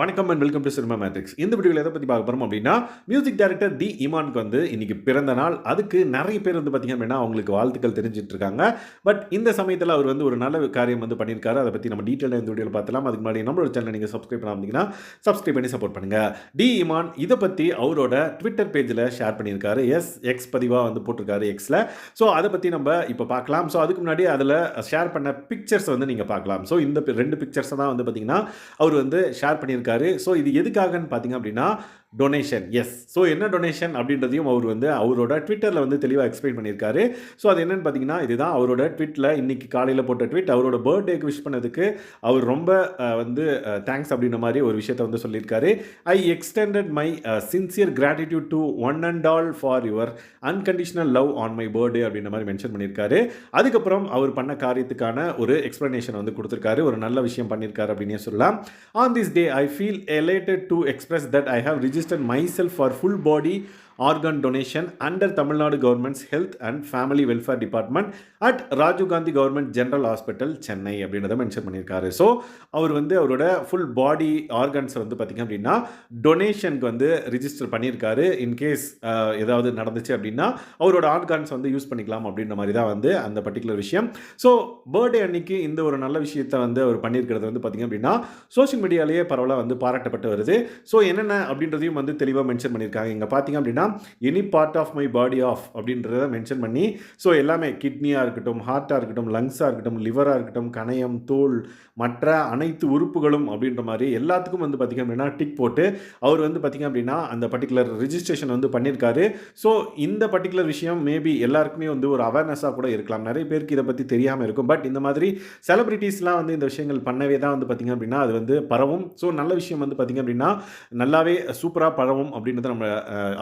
வணக்கம் and welcome to Cinema Matrix இந்த வீடியோவில் எதை பற்றி பார்க்க போகிறோம் அப்படின்னா மியூசிக் டைரக்டர் டி இமானுக்கு வந்து இன்றைக்கி பிறந்த நாள். அதுக்கு நிறைய பேர் வந்து பார்த்தீங்க அப்படின்னா அவங்களுக்கு வாழ்த்துக்கள் தெரிஞ்சிட்டு இருக்காங்க. பட் இந்த சமயத்தில் அவர் வந்து ஒரு நல்ல காரியம் வந்து பண்ணியிருக்காரு. அதை பற்றி நம்ம டீட்டெயிலாக இந்த வீடியோவில் பார்த்தலாம். அதுக்கு முன்னாடி நம்மளோட சேனல் நீங்கள் சப்ஸ்கிரைப் பண்ணாமீங்கன்னா சப்ஸ்கிரைப் பண்ணி சப்போர்ட் பண்ணுங்கள் டி இமான் இதை பற்றி அவரோட ட்விட்டர் பேஜில் ஷேர் பண்ணியிருக்காரு. எஸ் எக்ஸ் பதிவாக வந்து போட்டிருக்காரு எக்ஸில் ஸோ அதை பற்றி நம்ம இப்போ பார்க்கலாம். ஸோ அதுக்கு முன்னாடி அதில் ஷேர் பண்ண பிக்சர்ஸ் வந்து நீங்கள் பார்க்கலாம். ஸோ இந்த ரெண்டு பிக்சர்ஸை தான் வந்து பார்த்தீங்கன்னா அவர் வந்து ஷேர் பண்ணியிருக்காரு. ஸோ இது எதுக்காகன்னு பார்த்தீங்க அப்படின்னா டொனேஷன் எஸ் ஸோ என்ன டொனேஷன் அப்படின்றதையும் அவர் வந்து அவரோட ட்விட்டரில் வந்து தெளிவாக எக்ஸ்பிளைன் பண்ணியிருக்காரு. ஸோ அது என்னென்னு பார்த்தீங்கன்னா இதுதான் அவரோட ட்விட்டில் இன்றைக்கி காலையில் போட்ட ட்விட் அவரோட பர்த்டேக்கு விஷ் பண்ணதுக்கு அவர் ரொம்ப வந்து தேங்க்ஸ் அப்படின்ற மாதிரி ஒரு விஷயத்தை வந்து சொல்லியிருக்காரு. I extended my sincere gratitude to one and all for your unconditional love on my birthday அப்படின்ற மாதிரி மென்ஷன் பண்ணியிருக்காரு. அதுக்கப்புறம் அவர் பண்ண காரியத்துக்கான ஒரு எக்ஸ்ப்ளனேஷன் வந்து கொடுத்துருக்காரு. ஒரு நல்ல விஷயம் பண்ணியிருக்காரு அப்படின்னே சொல்லலாம். On this day I feel elated to express that I have register myself for full body organ donation under Tamil Nadu government's health and family welfare department at Rajiv Gandhi government general hospital Chennai அப்படின்றத mention பண்ணியிருக்காரு. So அவர் வந்து அவரோட full body organs வந்து பார்த்திங்க அப்படின்னா டொனேஷனுக்கு வந்து register பண்ணியிருக்காரு. In case ஏதாவது நடந்துச்சு அப்படின்னா அவரோட ஆர்கன்ஸ் வந்து யூஸ் பண்ணிக்கலாம் அப்படின்ற மாதிரி தான் வந்து அந்த பர்டிகுலர் விஷயம். ஸோ பர்த்டே அன்னைக்கு இந்த ஒரு நல்ல விஷயத்தை வந்து அவர் பண்ணியிருக்கிறது வந்து பார்த்திங்க அப்படின்னா சோஷியல் மீடியாலேயே பரவலாக வந்து பாராட்டப்பட்டு வருது. ஸோ என்னென்ன அப்படின்றதையும் வந்து தெளிவாக மென்ஷன் பண்ணியிருக்காங்க. இங்கே பார்த்தீங்க அப்படின்னா any part of my body of அப்படின்றத மென்ஷன் பண்ணி ஸோ எல்லாமே கிட்னியாக இருக்கட்டும் ஹார்ட்டாக இருக்கட்டும் லங்ஸாக இருக்கட்டும் லிவராக இருக்கட்டும் கணையம் தோல் மற்ற அனைத்து உறுப்புகளும் அப்படின்ற மாதிரி எல்லாத்துக்கும் வந்து பார்த்திங்க அப்படின்னா டிக் போட்டு அவர் வந்து பார்த்திங்க அப்படின்னா அந்த பர்டிகுலர் ரிஜிஸ்ட்ரேஷன் வந்து பண்ணியிருக்காரு ஸோ இந்த பர்டிகுலர் விஷயம் மேபி எல்லாருக்குமே வந்து ஒரு அவேர்னஸாக கூட இருக்கலாம். நிறைய பேருக்கு இதை பற்றி தெரியாமல் இருக்கும். பட் இந்த மாதிரி செலிபிரிட்டிஸ்லாம் வந்து இந்த விஷயங்கள் பண்ணவே தான் வந்து பார்த்திங்க அப்படின்னா அது வந்து பரவும். ஸோ நல்ல விஷயம் வந்து பார்த்திங்க அப்படின்னா நல்லாவே சூப்பராக பரவும் அப்படின்றத நம்ம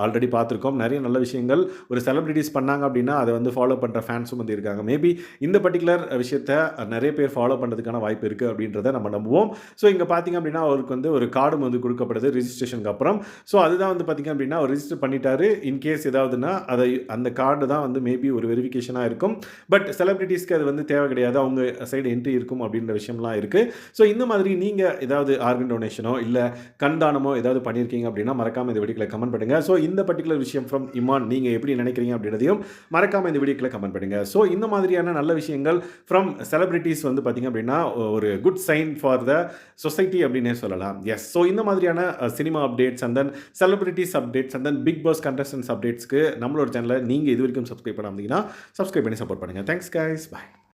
ஆல்ரெடி பார்த்துருக்கோம். நிறைய நல்ல விஷயங்கள். ஒரு செலிபிரிட்டிஸ் பண்ணாங்க அப்படின்னா அதை வந்து ஃபாலோ பண்ணுற ஃபேன்ஸும் வந்து இருக்காங்க. மேபி இந்த பர்டிகுலர் விஷயத்த நிறைய பேர் ஃபாலோ பண்ணுறதுக்கான வாய்ப்பு இருக்குது அப்படின்றத நம்ம நம்புவோம். ஸோ இங்கே பார்த்தீங்க அப்படின்னா அவருக்கு வந்து ஒரு கார்டும் வந்து கொடுக்கப்படுது ரிஜிஸ்ட்ரேஷனுக்கு அப்புறம். ஸோ அதுதான் வந்து பார்த்திங்க அப்படின்னா அவர் ரிஜிஸ்டர் பண்ணிட்டாரு. இன்கேஸ் ஏதாவதுன்னா அதை அந்த கார்டு தான் வந்து மேபி ஒரு வெரிஃபிகேஷனாக இருக்கும். பட் செலிபிரிட்டிஸ்க்கு அது வந்து தேவை கிடையாது. அவங்க சைடு என்ட்ரி இருக்கும் அப்படின்ற விஷயம்லாம் இருக்குது ஸோ இந்த மாதிரி நீங்கள் ஏதாவது ஆர்கன் டொனேஷனோ இல்லை கண்தானமோ ஏதாவது பண்ணியிருக்கீங்க அப்படின்னா மறக்காமல் இந்த வீடியோக்களை கமெண்ட் பண்ணுங்கள் ஸோ இந்த பர்டிகுலர் விஷயம் ஃப்ரம் இமான் நீங்கள் எப்படி நினைக்கிறீங்க அப்படின்றதையும் மறக்காமல் இந்த வீடியோக்களை கமெண்ட் பண்ணுங்கள் ஸோ இந்த மாதிரியான நல்ல விஷயங்கள் ஃப்ரம் செலிபிரிட்டிஸ் வந்து பார்த்திங்க அப்படின்னா ஒரு good sign for the society அப்படின்னே சொல்லலாம். எஸ் ஸோ இந்த மாதிரியான cinema updates and then celebrities updates and then Bigg Boss contestants அப்டேட்ஸ்க்கு நம்மளோட சேனலை நீங்கள் இது வரைக்கும் சப்ஸ்கிரைப் பண்ணாமீங்கன்னா சப்ஸ்கிரைப் பண்ணி சப்போர்ட் பண்ணுங்கள் தேங்க்ஸ் கைஸ் பாய்